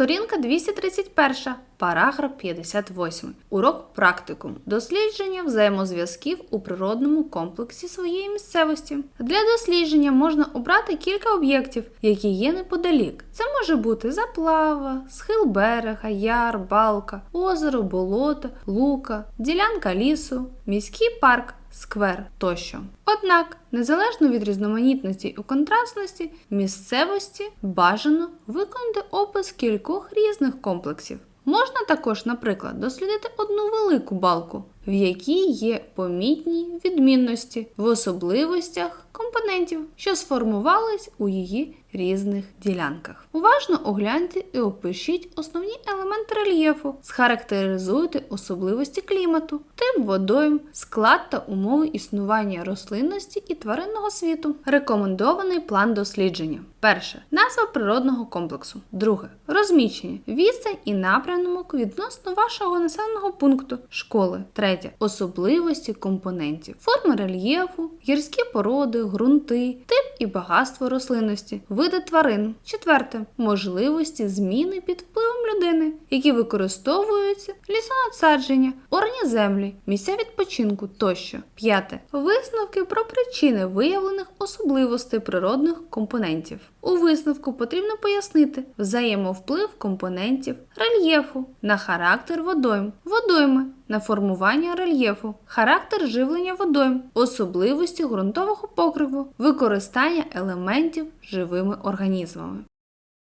Сторінка 231, параграф 58. Урок практикум. Дослідження взаємозв'язків у природному комплексі своєї місцевості. Для дослідження можна обрати кілька об'єктів, які є неподалік. Це може бути заплава, схил берега, яр, балка, озеро, болото, лука, ділянка лісу, міський парк, сквер тощо. Однак, незалежно від різноманітності і контрастності, місцевості бажано виконати опис кількох різних комплексів. Можна також, наприклад, дослідити одну велику балку, в якій є помітні відмінності в особливостях компонентів, що сформувались у її різних ділянках. Уважно огляньте і опишіть основні елементи рельєфу, схарактеризуйте особливості клімату, тип водойм, склад та умови існування рослинності і тваринного світу. Рекомендований план дослідження. Перше назва природного комплексу. Друге розміщення, відстань і напрямок відносно вашого населеного пункту, школи. Третє особливості компонентів, форми рельєфу, гірські породи, ґрунти, тип і багатство рослинності, види тварин. Четверте можливості зміни під впливом людини, які використовуються лісонасадження, орні землі, місця відпочинку тощо. П'яте висновки про причини виявлених особливостей природних компонентів. У висновку потрібно пояснити взаємовплив компонентів рельєфу на характер водойм, водойми на формування рельєфу, характер живлення водойм, особливості ґрунтового покриву, використання елементів живими організмами.